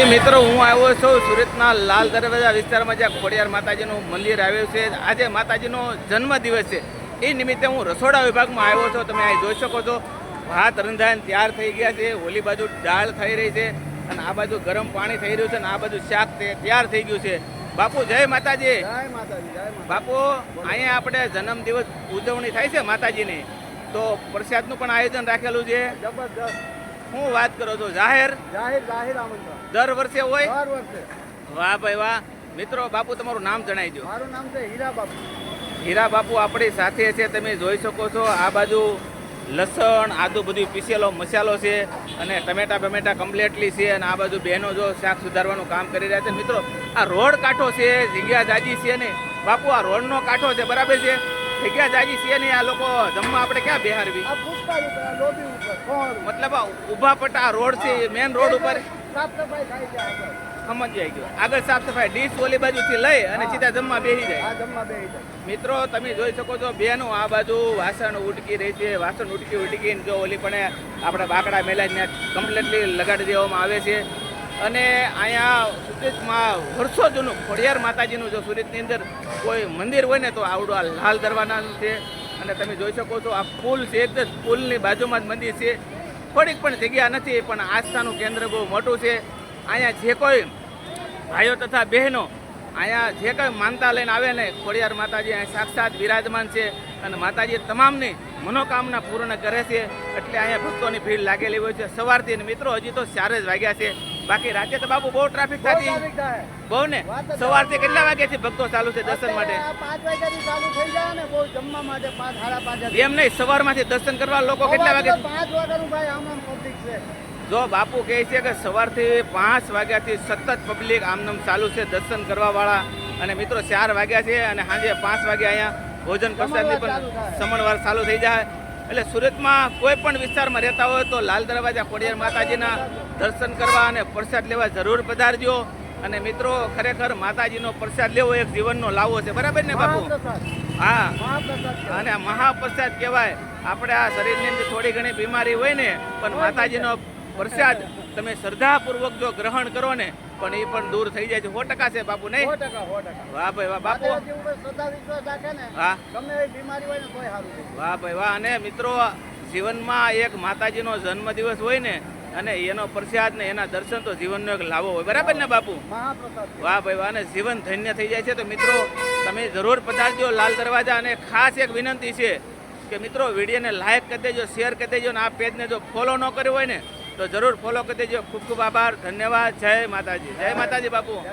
માતાજી મિત્રો હું આવ્યો છું સુરતના લાલ દરવાજા વિસ્તારમાં જ્યાં ખોડિયાર માતાજીનું મંદિર આવ્યું છે. આજે માતાજીનો જન્મદિવસ છે. એ નિમિત્તે હું રસોડા વિભાગમાં આવ્યો છું. તમે અહીં જોઈ શકો છો ભાત રંધાઈને તૈયાર થઈ ગયા છે. ઓલી બાજુ દાળ થઈ રહી છે અને આ બાજુ ગરમ પાણી થઈ રહ્યું છે અને આ બાજુ શાક તૈયાર થઈ ગયું છે. બાપુ જય માતાજી. જય માતાજી બાપુ અહીંયા આપણે જન્મદિવસ ઉજવણી થાય છે માતાજીની. તો પ્રસાદનું પણ આયોજન રાખેલું છે. જબરદસ્ત હું વાત કરો છો જાહેર? જાહેર જાહેર આમંત્રણ. દર વર્ષે હોય? દર વર્ષે. વાહ ભાઈ વાહ. મિત્રો બાપુ તમારું નામ જણાવી દો મારું નામ છે હીરા બાપુ. હીરા બાપુ આપણી સાથે છે તમે જોઈ શકો છો આ બાજુ લસણ આદુ બધું પીસેલો મસાલો છે અને ટમેટા બમેટા કમ્પ્લેટલી છે અને આ બાજુ બહેનો જો શાક સુધારવાનું કામ કરી રહ્યા છે. મિત્રો આ રોડ કાંઠો છે જગ્યા જાજી છે ને. બાપુ આ રોડનો કાંઠો છે બરાબર છે? જગ્યા જાજી છે ને આ લોકો જમવા આપણે ક્યાં બેહારવી? મતલબ આ પટા રોડ છે મેન રોડ ઉપર? સમજ સમજાઈ ગયો. આગળ સાફ સફાઈ ડીશ ઓલી બાજુથી લઈ અને સીધા જમવા બેસી જાય. જાય. મિત્રો તમે જોઈ શકો છો બેનું આ બાજુ વાસણ ઉટકી રહી છે. વાસણ ઉટકી ઉટકીને જો ઓલી પણ આપણે બાકડા મેલાજને કમ્પ્લેટલી લગાડી દેવામાં આવે છે. અને અહીંયા સુરતમાં વર્ષો જૂનું ખોડિયાર માતાજીનું જો સુરતની અંદર કોઈ મંદિર હોય ને તો આવડું આ લાલ દરવાજાનું છે. અને તમે જોઈ શકો છો, આ પુલ છે, એક જ પુલની બાજુમાં જ મંદિર છે. થોડીક પણ જગ્યા નથી, પણ આસ્થાનું કેન્દ્ર બહુ મોટું છે. અહીંયા જે કોઈ ભાઈઓ તથા બહેનો અહીંયા જે કંઈ માનતા લઈને આવે ને, ખોડિયાર માતાજી અહીંયા સાક્ષાત બિરાજમાન છે અને માતાજી તમામની મનોકામના પૂર્ણ કરે છે. એટલે અહીંયા ભક્તોની ભીડ લાગેલી હોય છે. સવારથી અને મિત્રો, હજી તો ચાર જ વાગ્યા છે. બાકી રાતે તો બાપુ બહુ ટ્રાફિક થતી. બહુ ને સવારથી કેટલા વાગ્યાથી ભક્તો ચાલુ છે દર્શન માટે? પાંચ વાગ્યાથી ચાલુ થઈ જાય ને બહુ જમવા માટે પાંચ સાડા પાંચ એમ નહીં સવારમાંથી દર્શન કરવા લોકો કેટલા વાગે પાંચ વાગ્યાનું ભાઈ આમ આમ પબ્લિક છે. જો બાપુ કહે છે કે સવારથી પાંચ વાગ્યાથી સતત પબ્લિક આમનામ ચાલુ છે દર્શન કરવા વાળા અને મિત્રો ચાર વાગ્યા છે અને સાંજે પાંચ વાગ્યા અહીંયા ભોજન પ્રસાદની પણ સમણવાર ચાલુ થઈ જાય. એટલે સુરતમાં કોઈ પણ વિસ્તારમાં રહેતા હોય તો લાલ દરવાજા ખોડિયાર માતાજીના દર્શન કરવા અને પ્રસાદ લેવા જરૂર પધારજો. અને મિત્રો ખરેખર માતાજીનો પ્રસાદ લેવો એક જીવનનો લાવો છે. બરાબર ને બાપુ? હા. અને મહાપ્રસાદ કહેવાય. આપણે આ શરીરની અંદર થોડી ઘણી બીમારી હોય ને પણ માતાજીનો પ્રસાદ તમે શ્રદ્ધાપૂર્વક જો ગ્રહણ કરો ને પણ એ પણ દૂર થઈ જાય છે. સો ટકા છે બાપુ નહીં? વાહ ભાઈ વાહ બાપુ. ને હા. બીમારી હોય ને સારું વાહ ભાઈ વાહ અને મિત્રો જીવનમાં એક માતાજીનો જન્મદિવસ હોય ને અને એનો પ્રસાદ ને એના દર્શન તો જીવનનો એક લાવો હોય. બરાબર ને બાપુ? વાહ ભાઈ વાહ અને જીવન ધન્ય થઈ જાય છે. તો મિત્રો તમે જરૂર પધારજો લાલ દરવાજા અને ખાસ એક વિનંતી છે કે મિત્રો વિડીયોને લાઈક કરી દેજો શેર કરી દેજો અને આ પેજને જો ફોલો ન કર્યો હોય ને તો જરૂર ફોલો કરી દેજો. ખૂબ ખૂબ આભાર. ધન્યવાદ. જય માતાજી. જય માતાજી બાપુ.